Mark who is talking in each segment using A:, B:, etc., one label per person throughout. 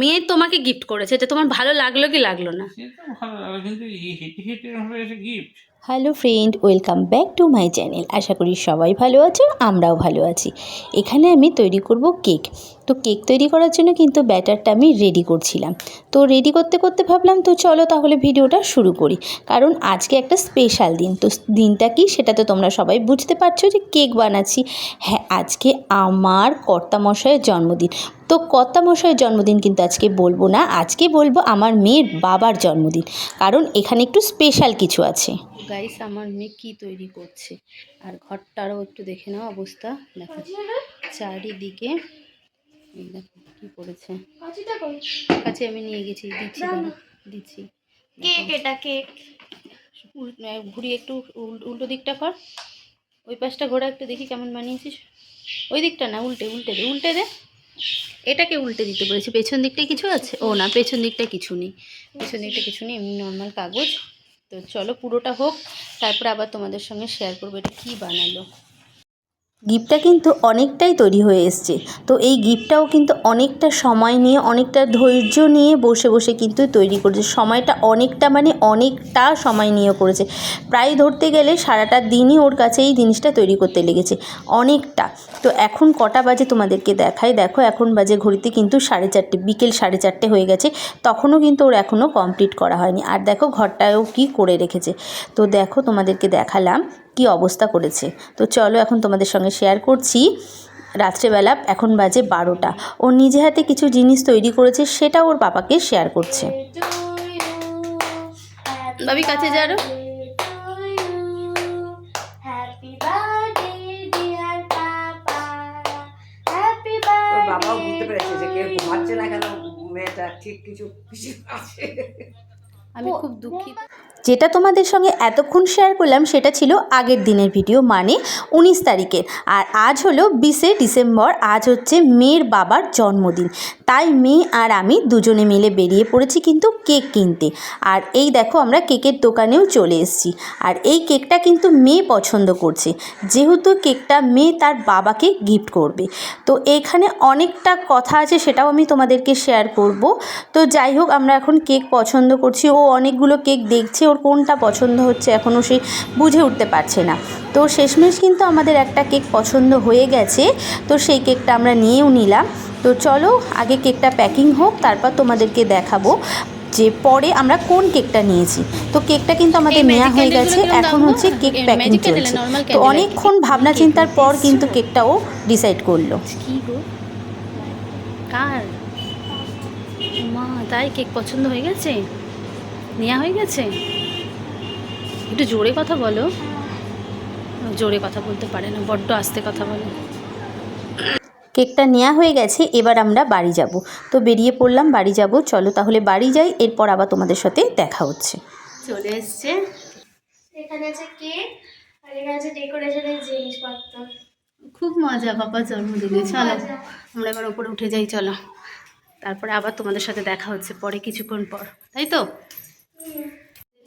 A: মেয়ে তোমাকে গিফট করেছে এটা তোমার ভালো লাগল কি লাগল না?
B: ভালো লাগল, কিন্তু হেঁটে হেঁটে gift
C: hello friend, welcome back to my channel. আশা করি সবাই ভালো আছো, আমরাও ভালো আছি। এখানে আমি তৈরি করব কেক। তো কেক তৈরি করার জন্য কিন্তু ব্যাটারটা আমি রেডি করছিলাম। তো রেডি করতে করতে ভাবলাম, তো চলো তাহলে ভিডিওটা শুরু করি। কারণ আজকে একটা স্পেশাল দিন। তো দিনটা কি সেটা তো তোমরা সবাই বুঝতে পারছ যে কেক বানাচ্ছি। হ্যাঁ আজকে আমার কর্তামশাইয়ের জন্মদিন। তো কর্তামশাইয়ের জন্মদিন কিন্তু আজকে বলব না, আজকে বলব আমার মেয়ের বাবার জন্মদিন। কারণ এখানে একটু স্পেশাল কিছু আছে।
A: গাইস আমার মেয়ে কি তৈরি করছে? আর ঘরটারও একটু দেখে নাও অবস্থা। দেখো চারিদিকে দেখো কি করেছে। কাছে আমি নিয়ে গেছি দিচ্ছি দিচ্ছি।
D: কেক এটা কেক।
A: ঘুরিয়ে একটু উল- উল্টো দিকটা কর। ওই পাশটা ঘোরা একটু দেখি কেমন বানিয়েছিস। ওই দিকটা না উল্টে উল্টে দে উল্টে দে। এটাকে উল্টে দিতে বলেছি পেছন দিকটায় কিছু আছে? ও না পেছন দিকটা কিছু নেই। পেছন দিকটা কিছু নেই এমনি নর্মাল কাগজ। তো চলো পুরোটা হোক তারপর আবার তোমাদের সঙ্গে শেয়ার করব এটা কী বানালো।
C: গিফটটা কিন্তু অনেকটাই তৈরি হয়ে এসছে। তো এই গিফটটাও কিন্তু অনেকটা সময় নিয়ে, অনেকটা ধৈর্য নিয়ে বসে বসে কিন্তু তৈরি করেছে। সময়টা অনেকটা মানে অনেকটা সময় নিয়ে করেছে। প্রায় ধরতে গেলে সারাটা দিনই ওর কাছে এই জিনিসটা তৈরি করতে লেগেছে। অনেকটা। তো এখন কটা বাজে তোমাদেরকে দেখাই। দেখো, এখন বাজে ঘড়িতে কিন্তু সাড়ে চারটে, বিকেল সাড়ে চারটে হয়ে গেছে। তখনও কিন্তু ওর এখনও কমপ্লিট করা হয়নি। আর দেখো, ঘরটাও কি করে রেখেছে। তো দেখো, তোমাদেরকে দেখালাম। কি অবস্থা করেছে। তো চলো এখন তোমাদের সঙ্গে শেয়ার করছি। রাত্রেবেলা এখন বাজে বারোটা। ও নিজে হাতে কিছু জিনিস তৈরি করেছে সেটা ওর বাবাকে শেয়ার করছে।
A: বাবি কাছে যা আরও।
D: Happy birthday dear papa happy
E: ওর
D: বার্থডে
E: বাবাও বুঝতে পেরেছে যে কেউ ঘুমাচ্ছে না কেন মেয়েটা ঠিক কিছু কিছু আছে।
A: আমি খুব দুঃখিত।
C: যেটা তোমাদের সঙ্গে এতক্ষণ শেয়ার করলাম, সেটা ছিল আগের দিনের ভিডিও মানে উনিশ তারিখের আর আজ হলো বিশে ডিসেম্বর, আজ হচ্ছে মেয়ের বাবার জন্মদিন। তাই মেয়ে আর আমি দুজনে মিলে বেরিয়ে পড়েছি কিন্তু কেক কিনতে। আর এই দেখো আমরা কেকের দোকানেও চলে এসেছি। আর এই কেকটা কিন্তু মেয়ে পছন্দ করছে। যেহেতু কেকটা মেয়ে তার বাবাকে গিফট করবে। তো এখানে অনেকটা কথা আছে, সেটাও আমি তোমাদেরকে শেয়ার করব। তো যাই হোক, আমরা এখন কেক পছন্দ করছি। ও অনেকগুলো কেক দেখছে, ওর কোনটা পছন্দ হচ্ছে এখনও সে বুঝে উঠতে পারছে না। তো শেষমেশ কিন্তু আমাদের একটা কেক পছন্দ হয়ে গেছে। তো সেই কেকটা আমরা নিয়েও নিলাম। তো চলো আগে কেকটা প্যাকিং হোক তারপর তোমাদেরকে দেখাবো যে পরে আমরা কোন কেকটা নিয়েছি। তো কেকটা কিন্তু আমাদের নেওয়া হয়ে গেছে। এখন হচ্ছে কেক প্যাকিং চলছে। তো অনেকক্ষণ ভাবনা চিন্তার পর কিন্তু কেকটাও ডিসাইড করল।
A: কার? মা তাই কেক পছন্দ হয়ে গেছে? নেওয়া হয়ে গেছে? একটু জোরে কথা বলো। জোরে কথা বলতে পারে না বড্ড আস্তে কথা বলে।
C: কেকটা নেওয়া হয়ে গেছে এবার আমরা বাড়ি যাব। তো বেরিয়ে পড়লাম বাড়ি যাব। চলো তাহলে বাড়ি যাই এরপর আবার তোমাদের সাথে দেখা হচ্ছে।
A: চলে এসছে।
D: এখানে আছে কেক আর এখানে আছে ডেকোরেশনের জিনিসপত্র।
A: খুব মজা বাবা জন্মদিনে চলো। আমরা এবার ওপরে উঠে যাই চলো। তারপরে আবার তোমাদের সাথে দেখা হচ্ছে পরে কিছুক্ষণ পর। তাই তো?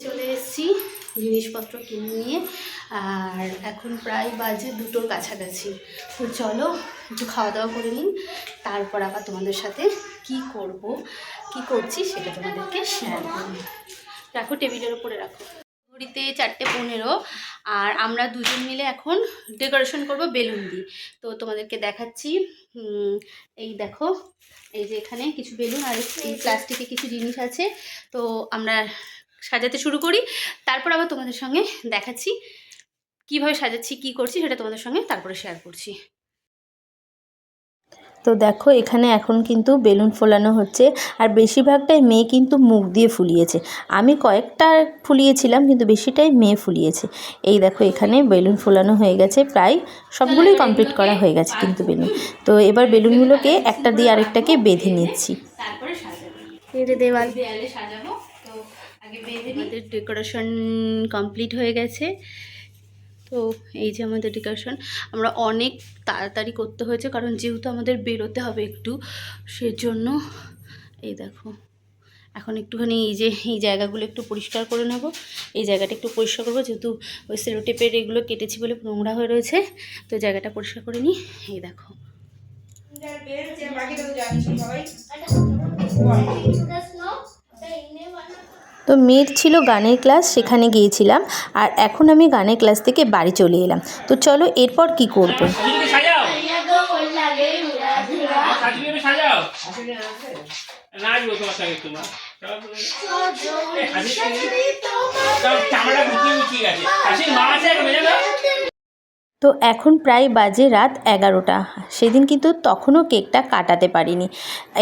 A: চলে এসেছি। জিনিসপত্র কিনে নিয়ে আর এখন প্রায় বাজে দুটোর কাছাকাছি। তো চলো একটু খাওয়া দাওয়া করে নিন তারপর আবার তোমাদের সাথে কি করব কি করছি সেটা তোমাদেরকে শেয়ার করব। রাখো টেবিলের উপরে রাখো। ঘড়িতে চারটে পনেরো আর আমরা দুজন মিলে এখন ডেকোরেশন করব বেলুন দিয়ে। তো তোমাদেরকে দেখাচ্ছি এই দেখো এই যে এখানে কিছু বেলুন আর এই প্লাস্টিকে কিছু জিনিস আছে। তো আমরা সাজাতে শুরু করি। তারপর আবার তোমাদের সঙ্গে দেখাচ্ছি কীভাবে সাজাচ্ছি কি করছি সেটা তোমাদের সঙ্গে তারপরে শেয়ার করছি।
C: তো দেখো এখানে এখন কিন্তু বেলুন ফোলানো হচ্ছে আর বেশিরভাগটাই মেয়ে কিন্তু মুখ দিয়ে ফুলিয়েছে। আমি কয়েকটা ফুলিয়েছিলাম কিন্তু বেশিটাই মেয়ে ফুলিয়েছে। এই দেখো এখানে বেলুন ফোলানো হয়ে গেছে প্রায় সবগুলোই কমপ্লিট করা হয়ে গেছে কিন্তু বেলুন। তো এবার বেলুনগুলোকে একটা দিয়ে আরেকটাকে বেঁধে নিচ্ছি।
A: তারপরে সাজাবো।
D: দেওয়াল।
A: দেয়ালে সাজাবো। আমাদের ডেকোরেশন কমপ্লিট হয়ে গেছে। তো এই যে আমাদের ডেকোরেশন আমরা অনেক তাড়াতাড়ি করতে হয়েছে কারণ যেহেতু আমাদের বেরোতে হবে একটু সেজন্য এই দেখো এখন একটুখানি এই যে এই জায়গাগুলো একটু পরিষ্কার করে নেব। এই জায়গাটা একটু পরিষ্কার করব যেহেতু ওই সেলোটেপের এগুলো কেটেছি বলে নোংরা হয়ে রয়েছে তো জায়গাটা পরিষ্কার করে নিই। এই দেখো।
E: বাকিটা তো জানিস সবাই।
C: তো মেয়ের ছিল গানের ক্লাস সেখানে গিয়েছিলাম আর এখন আমি গানের ক্লাস থেকে বাড়ি চলে এলাম। তো চলো এরপর কি করব।
B: চামড়া গেছে। মা আছে
C: তো এখন প্রায় বাজে রাত এগারোটা। সেদিন কিন্তু তখনও কেকটা কাটাতে পারিনি।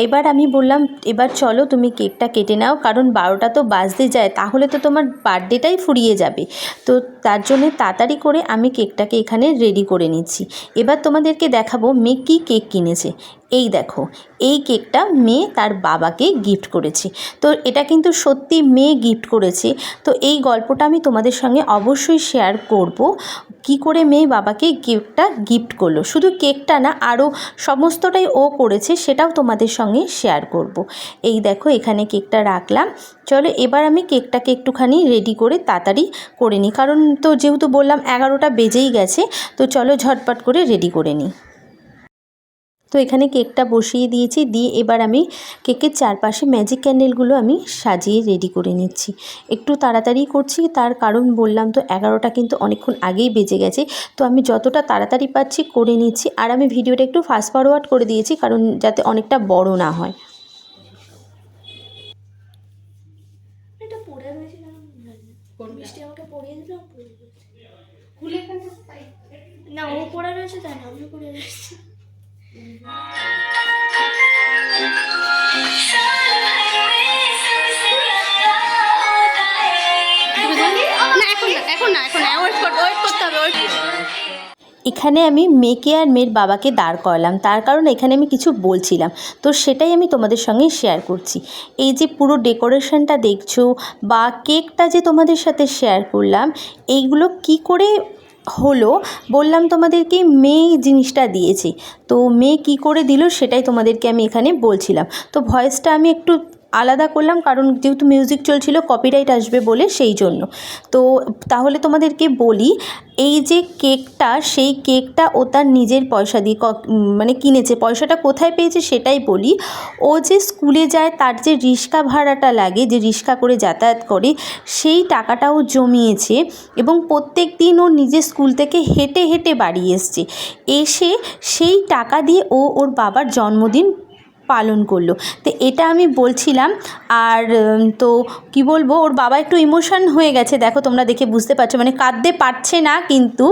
C: এবার আমি বললাম, এবার চলো তুমি কেকটা কেটে নাও, কারণ বারোটা তো বাজতে যায়, তাহলে তো তোমার বার্থডেটাই ফুরিয়ে যাবে। তো তার জন্য তাড়াতাড়ি করে আমি কেকটাকে এখানে রেডি করে নিচ্ছি। এবার তোমাদেরকে দেখাবো মেয়ে কী কেক কিনেছে। এই দেখো, এই কেকটা মেয়ে তার বাবাকে গিফট করেছে। তো এটা কিন্তু সত্যি মেয়ে গিফট করেছে। তো এই গল্পটা আমি তোমাদের সঙ্গে অবশ্যই শেয়ার করব, কি করে মেয়ে বাবাকে কেকটা গিফট করল। শুধু কেকটা না আরও সমস্তটাই ও করেছে, সেটাও তোমাদের সঙ্গে শেয়ার করব। এই দেখো, এখানে কেকটা রাখলাম। চলো, এবার আমি কেকটাকে একটুখানি রেডি করে তাড়াতাড়ি করে নিই। কারণ তো যেহেতু বললাম এগারোটা বেজেই গেছে, তো চলো ঝটপট করে রেডি করে নিই। তো এখানে কেকটা বসিয়ে দিয়েছি। দিয়ে এবার আমি কেকের চারপাশে ম্যাজিক ক্যান্ডেলগুলো আমি সাজিয়ে রেডি করে নিচ্ছি। একটু তাড়াতাড়ি করছি তার কারণ বললাম তো এগারোটা কিন্তু অনেকক্ষণ আগেই বেজে গেছে। তো আমি যতটা তাড়াতাড়ি পাচ্ছি করে নিচ্ছি। আর আমি ভিডিওটা একটু ফাস্ট ফরওয়ার্ড করে দিয়েছি কারণ যাতে অনেকটা বড় না হয়।
D: না? আমি ও পড়ে রয়েছে তাই না? আমিও পড়ে রয়েছি
A: এখানে
C: আমি মেয়েকে আর মেয়ের বাবাকে দাঁড় করালাম, তার কারণ এখানে আমি কিছু বলছিলাম। তো সেটাই আমি তোমাদের সঙ্গে শেয়ার করছি। এই যে পুরো ডেকোরেশনটা দেখছ বা কেকটা যে তোমাদের সাথে শেয়ার করলাম, এইগুলো কি করে হলো? বললাম তোমাদেরকে, মেয়ে জিনিসটা দিয়েছে। তো মেয়ে কি করে দিল সেটাই তোমাদেরকে আমি এখানে বলছিলাম। তো ভয়েসটা আমি একটু আলাদা করলাম, কারণ যেহেতু মিউজিক চলছিল কপিরাইট আসবে বলে সেই জন্য। তো তাহলে তোমাদেরকে বলি, এই যে কেকটা, সেই কেকটা ও তার নিজের পয়সা দিয়ে মানে কিনেছে। পয়সাটা কোথায় পেয়েছে সেটাই বলি, ও যে স্কুলে যায়, তার যে রিক্সা ভাড়াটা লাগে, যে রিক্সা করে যাতায়াত করে, সেই টাকাটাও জমিয়েছে এবং প্রত্যেক দিন ও নিজের স্কুল থেকে হেঁটে হেঁটে বাড়ি এসছে। এসে সেই টাকা দিয়ে ও ওর বাবার জন্মদিন পালন করল। তো এটা আমি বলছিলাম আর তো কি বলব ওর বাবা একটু ইমোশন হয়ে গেছে। দেখো তোমরা দেখে বুঝতে পারছ। মানে কাঁদতে পারছে না কিন্তু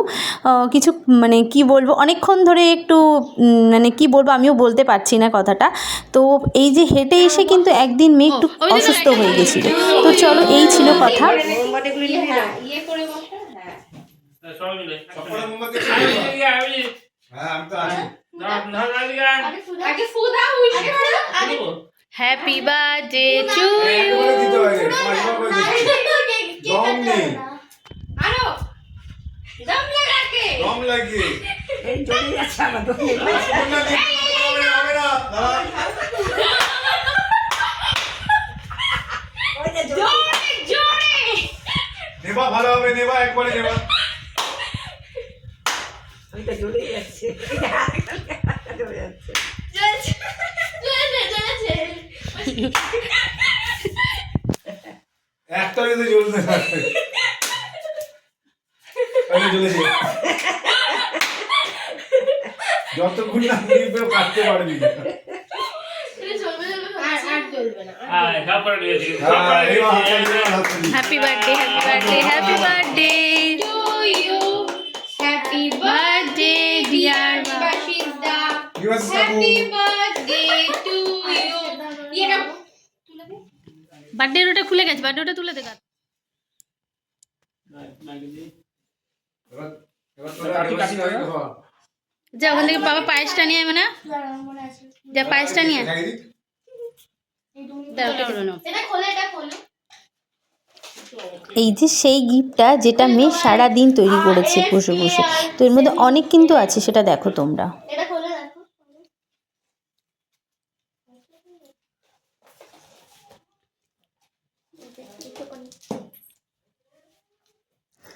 C: কিছু মানে কি বলব অনেকক্ষণ ধরে একটু মানে কি বলব আমিও বলতে পারছি না কথাটা। তো এই যে হেঁটে এসে কিন্তু একদিন মেয়ে একটু অসুস্থ হয়ে গেছিল। তো চলো এই ছিল কথা।
E: না
A: ইয়ে
B: আমি
F: হ্যাঁ। আমি তো আছি
A: হ্যাপি বার্থডে টু
F: ইউ দিতে হয় পাঁচবার করে দিচ্ছি দম নেই
A: আরও দম লাগাকে
F: দম লাগিয়ে
E: এই চলে যাচ্ছে আমার তো
F: না, হবে না, হবে না, দাঁড়া।
E: ওই যে জোরে
A: জোরে জোরে
F: নেবা ভালো হবে নেবা একবারে নেবা
E: ওইটা জোরে যাচ্ছে জোরে যাচ্ছে
D: চলেছে চলেছে চলেছে
F: একটা যদি জ্বলতে থাকে তাহলে জ্বলেছে যতক্ষণ না নিবে কাটতে পারবি না।
D: চলবে চলবে
A: আর আর চলবে না
B: আয়, সব করে দিয়েছি, সব
F: হ্যাঁ,
B: দিয়েছি।
F: দিয়ে। হাত দিয়ে।
A: Happy birthday happy birthday happy birthday to you happy birthday dear বাসিদা
F: কি হয়েছে বাবু?
A: হ্যাপি বার্থডে টু ইউ এটা বার্থডে ওটা খুলে গেছে বার্থডে ওটা তুলে দেখা যা ওখান থেকে বাবা পায়েসটা নিয়ে
D: আবে না
A: যা পায়েসটা নিয়ে
C: এই যে সেই গিফটটা যেটা মেয়ে সারাদিন তৈরি করেছে বসে বসে তো এর মধ্যে অনেক কিন্তু আছে সেটা দেখো তোমরা।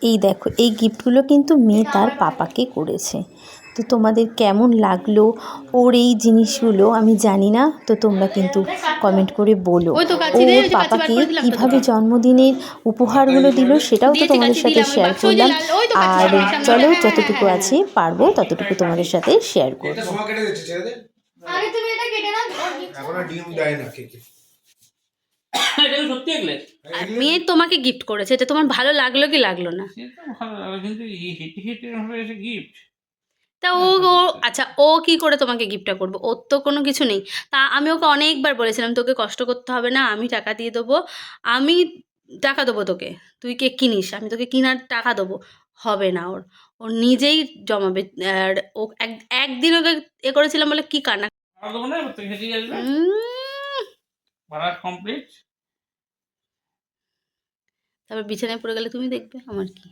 C: এই দেখো এই গিফটগুলো কিন্তু মেয়ে তার পাপাকে করেছে। তো তোমাদের কেমন লাগল ওর এই জিনিসগুলো আমি জানি না তো তোমরা কিন্তু কমেন্ট করে বলো।
A: ওই
C: ওর পাপাকে কীভাবে জন্মদিনের উপহারগুলো দিল সেটাও তো তোমাদের সাথে শেয়ার করলাম। আর চলো
A: হ্যাঁ, হ্যাঁ,
C: যতটুকু
A: হ্যাঁ,
C: আছে পারব ততটুকু তোমাদের সাথে শেয়ার করব।
D: আগে তুমি এটা কেটে নাও
F: এখন আর ডিম দেয় না
B: এটা সত্যি এগুলো
A: মেয়ে তোমাকে গিফট করেছে এটা তোমার ভালো লাগল কি লাগল না?
B: সে তো ভালো লাগে কিন্তু হেঁটে হেঁটে হবে এসে গিফট
A: তা ও ও আচ্ছা ও কি করে তোমাকে গিফটটা করবে? ওর তো কোনো কিছু নেই। তা আমি ওকে অনেকবার বলেছিলাম তোকে কষ্ট করতে হবে না আমি টাকা দিয়ে দেবো। আমি টাকা দেবো তোকে। তুই কেক কিনিস আমি তোকে কিনার টাকা দেবো। হবে না ওর। ও নিজেই জমাবে। আর ও এক একদিন ওকে এ করেছিলাম বলে কি কান্না
B: আর দেবো না এবার তো হেঁটে আসবে
A: উম,
B: পাড়া কমপ্লিট
A: তারপর বিছানায় পড়ে গেলে তুমি দেখবে আমার কি।